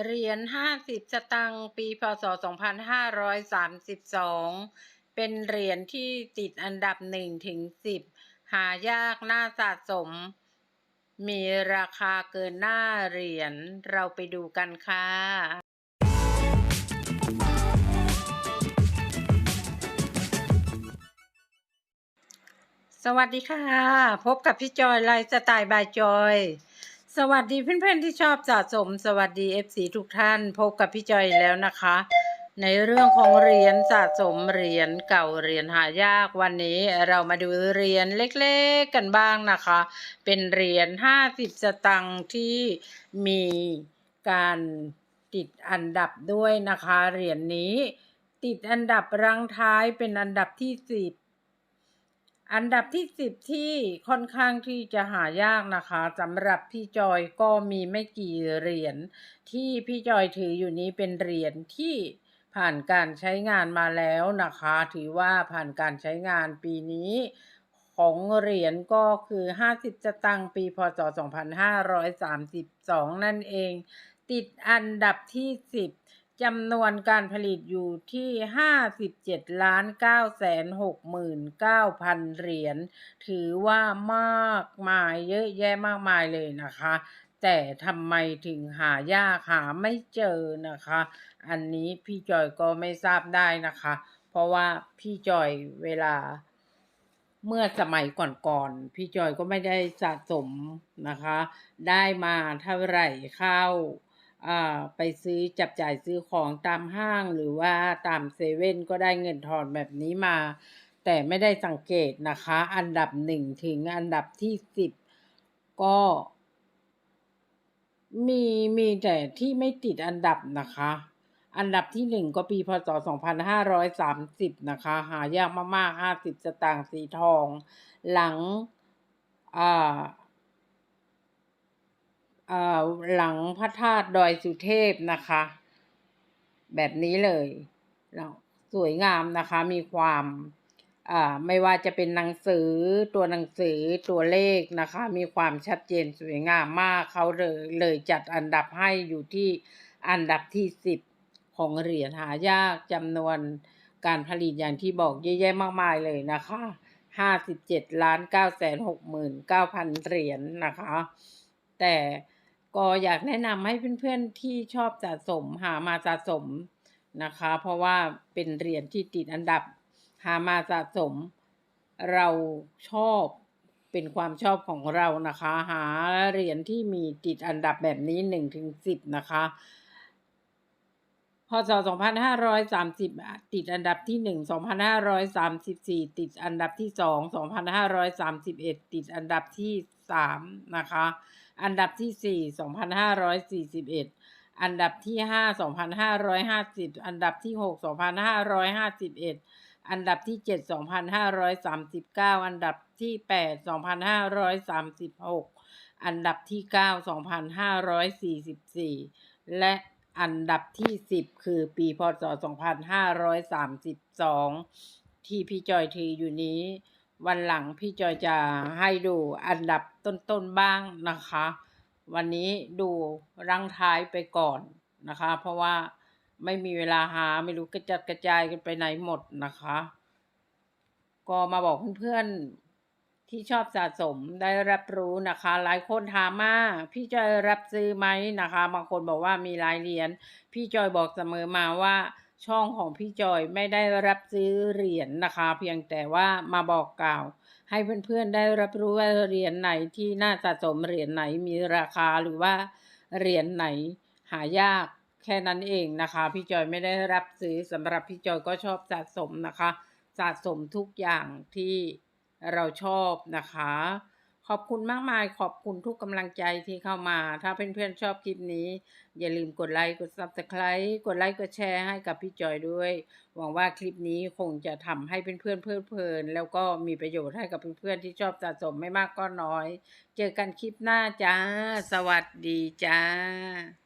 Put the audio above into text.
เหรียญห้าสิบสตังค์ปีพศสองพันห้าร้อยสามสิบสองเป็นเหรียญที่ติดอันดับหนึ่งถึงสิบหายากน่าสะสม มีราคาเกินหน้าเหรียญเราไปดูกันค่ะสวัสดีค่ะ พบกับพี่จอยไลฟ์สไตล์บายจอย สวัสดีเพื่อนๆที่ชอบสะสม สวัสดี FC ทุกท่าน พบกับพี่จอยแล้วนะคะ ในเรื่องของเหรียญสะสมเหรียญเก่าเหรียญหายากวันนี้เรามาดูเหรียญเล็กๆกันบ้างนะคะ เป็นเหรียญ50 สตังค์ที่มีการติดอันดับด้วยนะคะ เหรียญนี้ติดอันดับรังท้ายเป็นอันดับที่สิบ อันดับที่สิบที่ค่อนข้างที่จะหายากนะคะสำหรับพี่จอยก็มีไม่กี่เหรียญที่พี่จอยถืออยู่นี้เป็นเหรียญที่ผ่านการใช้งานมาแล้วนะคะ ถือว่าผ่านการใช้งานปีนี้ ของเหรียญก็คือ 50สตางค์ปีพศ 2532 นั่นเอง ติดอันดับที่ 10 จำนวนการผลิตอยู่ที่ 57ล้าน9แสน69,000 เหรียญ ถือว่ามากมายเยอะแยะมากมายเลยนะคะ แต่ทำไมถึงหายากหาไม่เจอนะคะ อันนี้พี่จอยก็ไม่ทราบได้นะคะ เพราะว่าพี่จอยเวลาเมื่อสมัยก่อนๆพี่จอยก็ไม่ได้สะสมนะคะ ได้มาเท่าไหร่เข้า ไปซื้อจับจ่ายซื้อของตามห้างหรือว่าตามเซเว่นก็ได้เงินทอนแบบนี้มา แต่ไม่ได้สังเกตนะคะ อันดับหนึ่งถึงอันดับที่สิบก็ มีมีแต่ที่ไม่ติดอันดับนะคะ อันดับที่หนึ่งก็ปีพศสองพันห้าร้อยสามสิบนะคะ หายากมากๆห้าสิบสตางค์สีทอง หลังอ่าอ่า หลังพระธาตุดอยสุเทพนะคะ แบบนี้เลยสวยงามนะคะมีความไม่ว่าจะเป็นหนังสือตัวหนังสือตัวเลขนะคะ มีความชัดเจนสวยงามมากเขาเลยเลยจัดอันดับให้อยู่ที่อันดับที่สิบของเหรียญหายากจำนวนการผลิตอย่างที่บอกเยอะแยะมากมายเลยนะคะห้าสิบเจ็ดล้านเก้าแสนหกหมื่นเก้าพันเหรียญนะคะ แต่ ก็อยากแนะนำให้เพื่อนๆที่ชอบสะสมหามาสะสมนะคะ เพราะว่าเป็นเหรียญที่ติดอันดับ หามาสะสม เราชอบเป็นความชอบของเรานะคะ หาเหรียญที่มีติดอันดับแบบนี้หนึ่งถึงสิบนะคะ ศ 2530 ติดอันดับที่ 1 2534 ติดอันดับที่ 2 2531 ติดอันดับที่ 3 นะคะ อันดับที่ 4 2541 อันดับที่ 5 2550 อันดับที่ 6 2551 อันดับที่ 7 2539 อันดับที่ 8 2536 อันดับที่ 9 2544 และ อันดับที่ 10 คือปีพศ 2532 ที่พี่จอยถืออยู่นี้ วันหลังพี่จอยจะให้ดูอันดับต้นๆบ้างนะคะ วันนี้ดูรังท้ายไปก่อนนะคะ เพราะว่าไม่มีเวลาหาไม่รู้กระจัดกระจายกันไปไหนหมดนะคะ ก็มาบอกเพื่อนๆ ที่ชอบสะสมได้รับรู้นะคะ หลายคนถามมาพี่จอยรับซื้อไหมนะคะบางคนบอกว่ามีหลายเหรียญพี่จอยบอกเสมอมาว่าช่องของพี่จอยไม่ได้รับซื้อเหรียญนะคะ เพียงแต่ว่ามาบอกกล่าว ให้เพื่อนๆได้รับรู้ว่าเหรียญไหนที่น่าสะสมเหรียญไหนมีราคาหรือว่าเหรียญไหนหายากแค่นั้นเองนะคะ พี่จอยไม่ได้รับซื้อสำหรับพี่จอยก็ชอบสะสมนะคะ สะสมทุกอย่างที่ เราชอบนะคะ ขอบคุณมากมายขอบคุณทุกกำลังใจที่เข้ามา ถ้าเพื่อนๆชอบคลิปนี้ อย่าลืมกดไลค์กด subscribe กดไลค์กดแชร์ให้กับพี่จอยด้วย หวังว่าคลิปนี้คงจะทำให้เพื่อนๆเพลิดเพลิน แล้วก็มีประโยชน์ให้กับเพื่อนๆที่ชอบสะสมไม่มากก็น้อย เจอกันคลิปหน้าจ้า สวัสดีจ้า